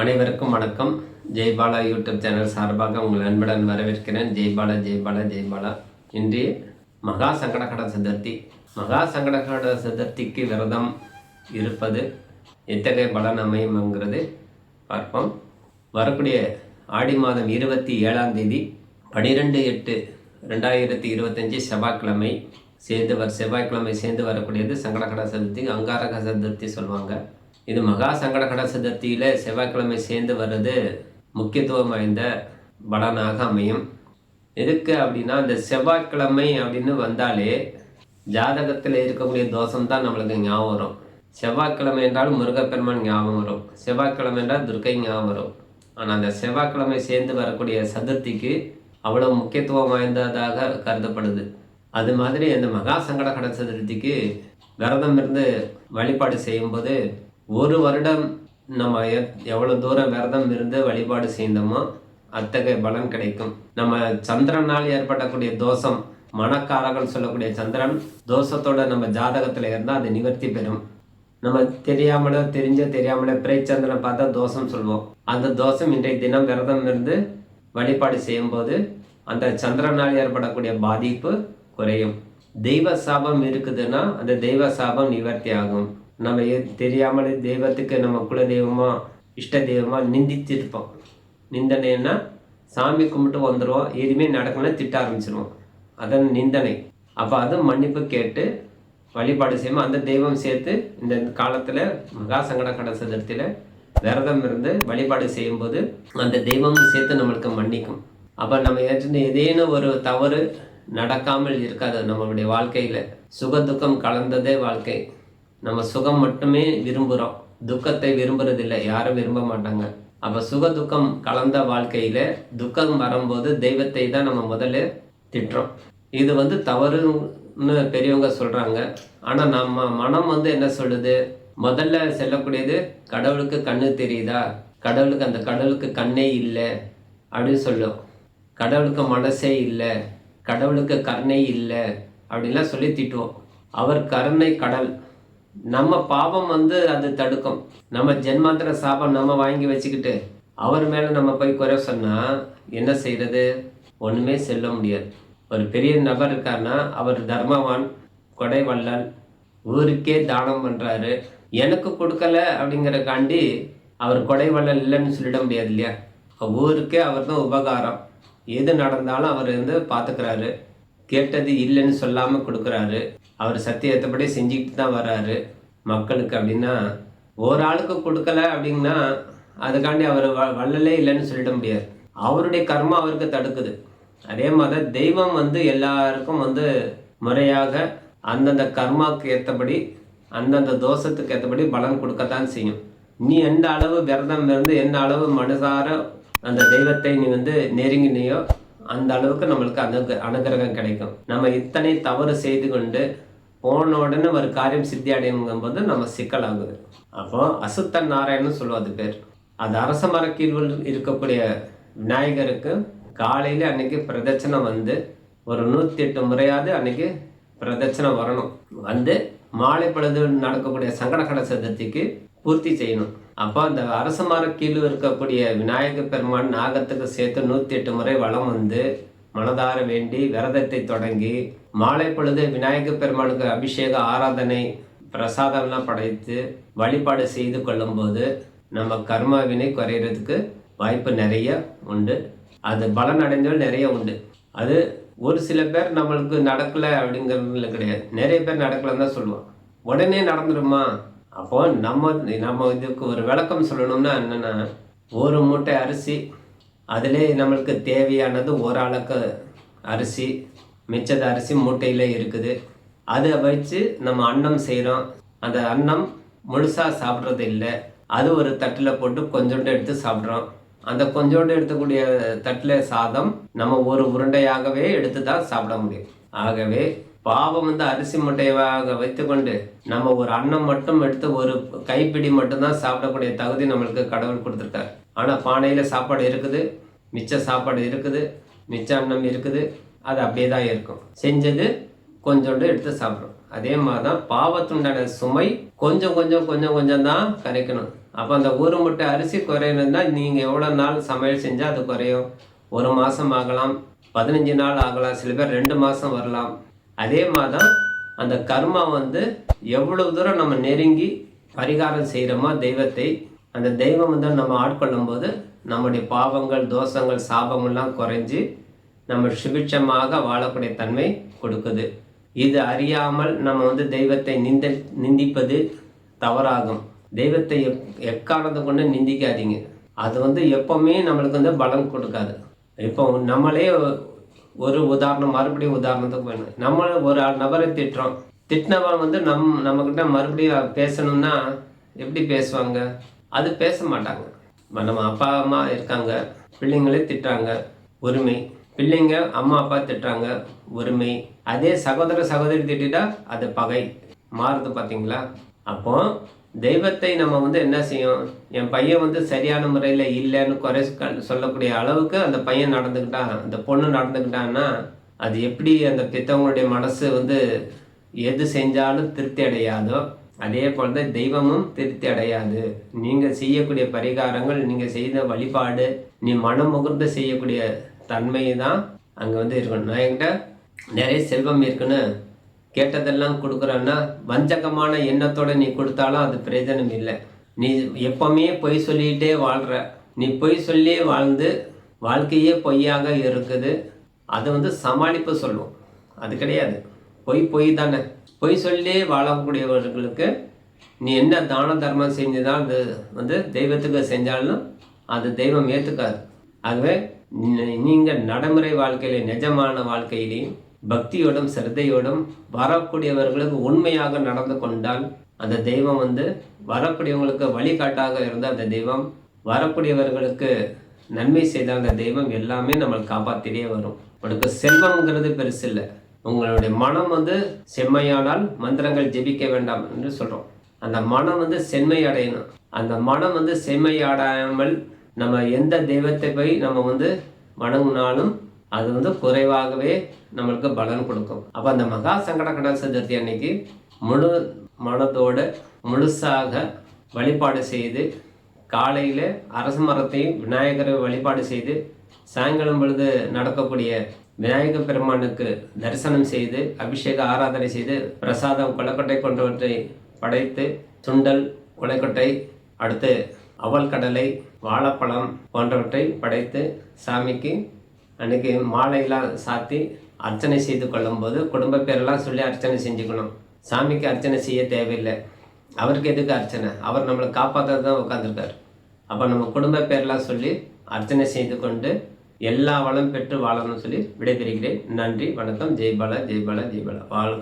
அனைவருக்கும் வணக்கம். Jaibala YouTube channel சார்பாக உங்கள் அன்புடன் வரவேற்கிறேன். ஜெய்பாலா ஜெய்பாலா ஜெய்பாலா இன்று மகா சங்கடகட சதுர்த்தி. மகா சங்கடகட சதுர்த்திக்கு விரதம் இருப்பது எத்தகைய பலன் அமையும்ங்கிறது பார்ப்போம். வரக்கூடிய ஆடி மாதம் இருபத்தி ஏழாம் தேதி பனிரெண்டு எட்டு ரெண்டாயிரத்தி இருபத்தஞ்சி செவ்வாய்க்கிழமை. சேர்ந்து வர செவ்வாய்க்கிழமை சேர்ந்து வரக்கூடியது சங்கடகட சதுர்த்தி அங்காரக சதுர்த்தி சொல்லுவாங்க. இது மகா சங்கடகட சதுர்த்தியில் செவ்வாய்க்கிழமை சேர்ந்து வர்றது முக்கியத்துவம் வாய்ந்த பலனாக அமையும். எதுக்கு அப்படின்னா இந்த செவ்வாய்க்கிழமை அப்படின்னு வந்தாலே ஜாதகத்தில் இருக்கக்கூடிய தோஷம் தான் நம்மளுக்கு ஞாபகம் வரும். செவ்வாய்க்கிழமை என்றால் முருகப்பெருமான் ஞாபகம் வரும். செவ்வாய்க்கிழமை என்றால் துர்க்கை ஞாபகம் வரும். ஆனால் அந்த செவ்வாய்க்கிழமை சேர்ந்து வரக்கூடிய சதுர்த்திக்கு அவ்வளோ முக்கியத்துவம் வாய்ந்ததாக கருதப்படுது. அது மாதிரி அந்த மகா சங்கட கட சதுர்த்திக்கு விரதம் இருந்து வழிபாடு செய்யும்போது ஒரு வருடம் நம்ம எ- எவ்வளவு தூரம் விரதம் இருந்து வழிபாடு செய்தோமோ அத்தகைய பலன் கிடைக்கும். நம்ம சந்திரனால் ஏற்படக்கூடிய தோஷம் மனக்காரர்கள் சொல்லக்கூடிய சந்திரன் தோஷத்தோட நம்ம ஜாதகத்தில் இருந்தால் அது நிவர்த்தி பெறும். நம்ம தெரியாமலோ தெரிஞ்சோ தெரியாமலோ பிரேச்சந்திரனை பார்த்தா தோஷம் சொல்லுவோம் அந்த தோஷம் இன்றைய தினம் விரதம் இருந்து வழிபாடு செய்யும்போது அந்த சந்திரனால் ஏற்படக்கூடிய பாதிப்பு குறையும். தெய்வ சாபம் இருக்குதுன்னா அந்த தெய்வ சாபம் நிவர்த்தி ஆகும். நம்ம எ- தெரியாமலே தெய்வத்துக்கு நம்ம குல தெய்வமா இஷ்ட தெய்வமா நிந்திச்சிருப்போம். நிந்தனைன்னா சாமி கும்பிட்டு வந்துடுவோம் எதுவுமே நடக்கணும் திட்ட ஆரம்பிச்சிருவோம். அதான் நிந்தனை. அப்போ அது மன்னிப்பு கேட்டு வழிபாடு செய்யும் அந்த தெய்வம் சேர்த்து இந்த காலத்தில் மகா சங்கடகட சதுர்த்தியில் விரதம் இருந்து வழிபாடு செய்யும்போது அந்த தெய்வமும் சேர்த்து நம்மளுக்கு மன்னிக்கும். அப்போ நம்ம ஏற்று ஏதேனும் ஒரு தவறு நடக்காமல் இருக்காது நம்மளுடைய வாழ்க்கையில். சுக துக்கம் கலந்ததே வாழ்க்கை. நம்ம சுகம் மட்டுமே விரும்புகிறோம் துக்கத்தை விரும்புறதில்லை யாரும் விரும்ப மாட்டாங்க. அப்போ சுக துக்கம் கலந்த வாழ்க்கையில் துக்கம் வரும்போது தெய்வத்தை தான் நம்ம முதல்ல திட்டுறோம். இது வந்து தவறுன்னு பெரியவங்க சொல்கிறாங்க ஆனால் நம்ம மனம் வந்து என்ன சொல்லுது? முதல்ல செல்லக்கூடியது கடவுளுக்கு கண்ணு தெரியுதா? கடவுளுக்கு அந்த கடவுளுக்கு கண்ணே இல்லை அப்படின்னு சொல்லும். கடவுளுக்கு மனசே இல்லை. கடவுளுக்கு கருணை இல்லை அப்படின்லாம் சொல்லி திட்டுவோம். அவர் கருணை கடல். நம்ம பாவம் வந்து அது தடுக்கும். நம்ம ஜென்மாந்திர சாபம் நம்ம வாங்கி வச்சுக்கிட்டு அவர் மேலே நம்ம போய் குறை சொன்னால் என்ன செய்கிறது ஒன்றுமே செல்ல முடியாது. ஒரு பெரிய நபர் இருக்காருன்னா அவர் தர்மவான் கொடை வள்ளல் ஊருக்கே தானம் பண்ணுறாரு எனக்கு கொடுக்கல அப்படிங்கிறக்காண்டி அவர் கொடை வள்ளல் இல்லைன்னு சொல்லிட முடியாது இல்லையா? ஊருக்கே அவர் தான் உபகாரம். எது நடந்தாலும் அவர் வந்து பார்த்துக்கிறாரு கேட்டது இல்லைன்னு சொல்லாமல் கொடுக்குறாரு. அவர் சத்தியத்தைப்படி செஞ்சுக்கிட்டு தான் வர்றாரு. மக்களுக்கு அப்படின்னா ஒரு ஆளுக்கு கொடுக்கல அப்படின்னா அதுக்காண்டி அவர் வ- வள்ளலே இல்லைன்னு சொல்லிட முடியாது. அவருடைய கர்மா அவருக்கு தடுக்குது. அதே மாதிரி தெய்வம் வந்து எல்லாருக்கும் வந்து முறையாக அந்தந்த கர்மாவுக்கு ஏற்றபடி அந்தந்த தோஷத்துக்கு ஏற்றபடி பலன் கொடுக்கத்தான் செய்யும். நீ எந்த அளவு விரதம் இருந்து எந்த அளவு மனசார அந்த தெய்வத்தை நீ வந்து நெருங்கினியோ அந்த அளவுக்கு நம்மளுக்கு அனுக அனுகிரகம் கிடைக்கும். நம்ம இத்தனை தவறு செய்து கொண்டு போன உடனே ஒரு காரியம் சித்தி அடையணுங்கும் போது நம்ம சிக்கலாகுது. அப்போ அசுத்தன் நாராயணன் சொல்லுவது பேர். அது அரச மரக்கீழ்வில் இருக்கக்கூடிய விநாயகருக்கு காலையில் அன்னைக்கு பிரதட்சணை வந்து ஒரு நூற்றி எட்டு முறையாவது அன்னைக்கு பிரதட்சணை வரணும். வந்து மாலை பொழுது நடக்கக்கூடிய சங்கடகட சதுர்த்திக்கு பூர்த்தி செய்யணும். அப்போ அந்த அரச மர கீழ் இருக்கக்கூடிய விநாயகர் பெருமான் நாகத்துக்கு சேர்த்து நூற்றி எட்டு முறை வளம் வந்து மனதார வேண்டி விரதத்தை தொடங்கி மாலை பொழுது விநாயக பெருமானுக்கு அபிஷேக ஆராதனை பிரசாதம்லாம் படைத்து வழிபாடு செய்து கொள்ளும்போது நம்ம கர்ம வினை குறையிறதுக்கு வாய்ப்பு நிறைய உண்டு. அது பலன் அடைந்தவள் நிறைய உண்டு. அது ஒரு சில பேர் நம்மளுக்கு நடக்கலை அப்படிங்கிறதுல கிடையாது. நிறைய பேர் நடக்கலைன்னு தான் சொல்லுவோம். உடனே நடந்துருமா? அப்போ நம்ம நம்ம இதுக்கு ஒரு விளக்கம் சொல்லணும்னா என்னென்னா ஒரு மூட்டை அரிசி அதிலே நம்மளுக்கு தேவையானது ஓரளவுக்கு அரிசி மிச்சத அரிசி மூட்டையில் இருக்குது. அதை வச்சு நம்ம அன்னம் செய்கிறோம் அந்த அன்னம் முழுசாக சாப்பிட்றது இல்லை. அது ஒரு தட்டில் போட்டு கொஞ்சோண்டு எடுத்து சாப்பிட்றோம். அந்த கொஞ்சோண்டு எடுத்துக்கூடிய தட்டில் சாதம் நம்ம ஒரு உருண்டையாகவே எடுத்து தான் சாப்பிட முடியும். ஆகவே பாவம் வந்து அரிசி முட்டையாக வைத்துக்கொண்டு நம்ம ஒரு அன்னம் மட்டும் எடுத்து ஒரு கைப்பிடி மட்டும்தான் சாப்பிடக்கூடிய தகுதி நம்மளுக்கு கடவுள் கொடுத்துருக்காரு. ஆனால் பானையில் சாப்பாடு இருக்குது மிச்ச சாப்பாடு இருக்குது மிச்ச அன்னம் இருக்குது அது அப்படியே தான் இருக்கும். செஞ்சது கொஞ்சோண்டு எடுத்து சாப்பிட்றோம் அதே மாதிரி தான் பாவத்துண்டான சுமை கொஞ்சம் கொஞ்சம் கொஞ்சம் கொஞ்சம் தான் கரைக்கணும். அப்போ அந்த ஒரு முட்டை அரிசி குறையணும்னா நீங்கள் எவ்வளோ நாள் சமையல் செஞ்சால் அது குறையும்? ஒரு மாதம் ஆகலாம் பதினஞ்சு நாள் ஆகலாம் சில பேர் ரெண்டு மாதம் வரலாம். அதே மாதிரி தான் அந்த கர்மா வந்து எவ்வளோ தூரம் நம்ம நெருங்கி பரிகாரம் செய்கிறோமோ தெய்வத்தை அந்த தெய்வம் வந்து நம்ம ஆட்கொள்ளும் போது நம்முடைய பாவங்கள் தோஷங்கள் சாபமெல்லாம் குறைஞ்சி நம்ம சுபிட்சமாக வாழக்கூடிய தன்மை கொடுக்குது. இது அறியாமல் நம்ம வந்து தெய்வத்தை நிந்த நிந்திப்பது தவறாகும். தெய்வத்தை எப் எக்காரணத்தை கொண்டு நிந்திக்காதீங்க. அது வந்து எப்போவுமே நம்மளுக்கு வந்து பலம் கொடுக்காது. இப்போ நம்மளே ஒரு உதாரணம் மறுபடியும் உதாரணத்துக்கு வேணும் நம்ம ஒரு நபரை திட்டுறோம். திட்டினவன் வந்து நம் நம்மக்கிட்ட மறுபடியும் பேசணும்னா எப்படி பேசுவாங்க? அது பேச மாட்டாங்க. நம்ம அப்பா அம்மா இருக்காங்க பிள்ளைங்களே திட்டுறாங்க உரிமை பிள்ளைங்க அம்மா அப்பா திட்டுறாங்க உரிமை அதே சகோதர சகோதரி திட்டா அது பகை. மாறுது பார்த்தீங்களா அப்போ தெய்வத்தை நம்ம வந்து என்ன செய்யும்? என் பையன் வந்து சரியான முறையில் இல்லைன்னு குறை சொல்லக்கூடிய அளவுக்கு அந்த பையன் நடந்துக்கிட்டான். அந்த பொண்ணு நடந்துக்கிட்டான்னா அது எப்படி அந்த பித்தவங்களுடைய மனசு வந்து எது செஞ்சாலும் திருப்தி அடையாதோ அதே போல் தான் தெய்வமும் திருப்தி அடையாது. நீங்கள் செய்யக்கூடிய பரிகாரங்கள் நீங்கள் செய்த வழிபாடு நீ மனம் முகர்ந்து செய்யக்கூடிய தன்மை தான் அங்கே வந்து இருக்கணும். நான் என்கிட்ட நிறைய செல்வம் இருக்குன்னு கேட்டதெல்லாம் கொடுக்குறேன்னா வஞ்சகமான எண்ணத்தோட நீ கொடுத்தாலும் அது பிரயோஜனம் இல்லை. நீ எப்பவுமே பொய் சொல்லிகிட்டே வாழ்கிற நீ பொய் சொல்லி வாழ்ந்து வாழ்க்கையே பொய்யாக இருக்குது. அதை வந்து சமாளிப்பு சொல்லுவோம் அது கிடையாது. பொய் பொய் தானே. பொய் சொல்லி வாழக்கூடியவர்களுக்கு நீ என்ன தான தர்மம் செஞ்சுதான் அது வந்து தெய்வத்துக்கு செஞ்சாலும் அது தெய்வம் ஏற்றுக்காது ஆகவே நீ- நடைமுறை வாழ்க்கையில நிஜமான வாழ்க்கையிலையும் பக்தியோடும் சிரத்தையோடும் வரக்கூடியவர்களுக்கு உண்மையாக நடந்து கொண்டால் அந்த தெய்வம் வந்து வரக்கூடியவங்களுக்கு வழிகாட்டாக இருந்தால் அந்த தெய்வம் வரக்கூடியவர்களுக்கு நன்மை செய்தால் அந்த தெய்வம் எல்லாமே நம்மளை காப்பாற்றிட்டே வரும். உனக்கு செல்வம்ங்கிறது பெருசு இல்லை உங்களுடைய மனம் வந்து செம்மையானால் மந்திரங்கள் ஜெபிக்க வேண்டாம் என்று சொல்கிறோம் அந்த மனம் வந்து செம்மை அடையணும். அந்த மனம் வந்து செம்மை அடையாமல் நம்ம எந்த தெய்வத்தை போய் நம்ம வந்து வணங்கினாலும் அது வந்து குறைவாகவே நம்மளுக்கு பலன் கொடுக்கும். அப்போ அந்த மகா சங்கடகட சதுர்த்தி அன்னைக்கு முழு மனதோடு முழுசாக வழிபாடு செய்து காலையில் அரச மரத்தையும் விநாயகரை வழிபாடு செய்து சாயங்காலம் பொழுது நடக்கக்கூடிய விநாயக பெருமானுக்கு தரிசனம் செய்து அபிஷேக ஆராதனை செய்து பிரசாதம் கொலக்கட்டை கொண்டவற்றை படைத்து சுண்டல் கொலைக்கொட்டை அடுத்து அவல் கடலை வாழைப்பழம் போன்றவற்றை படைத்து சாமிக்கு அன்னைக்கு மாலையெல்லாம் சாத்தி அர்ச்சனை செய்து கொள்ளும்போது குடும்ப பேரெல்லாம் சொல்லி அர்ச்சனை செஞ்சுக்கணும். சாமிக்கு அர்ச்சனை செய்ய தேவையில்லை. அவருக்கு எதுக்கு அர்ச்சனை? அவர் நம்மளை காப்பாற்ற தான் உட்காந்துருக்கார் அப்போ நம்ம குடும்ப பேரெல்லாம் சொல்லி அர்ச்சனை செய்து கொண்டு எல்லா வளம் பெற்று வாழணும்னு சொல்லி விடைபெறுகிறேன். நன்றி வணக்கம். ஜெய்பாலா ஜெய்பாலா ஜெய்பாலா வாழ்க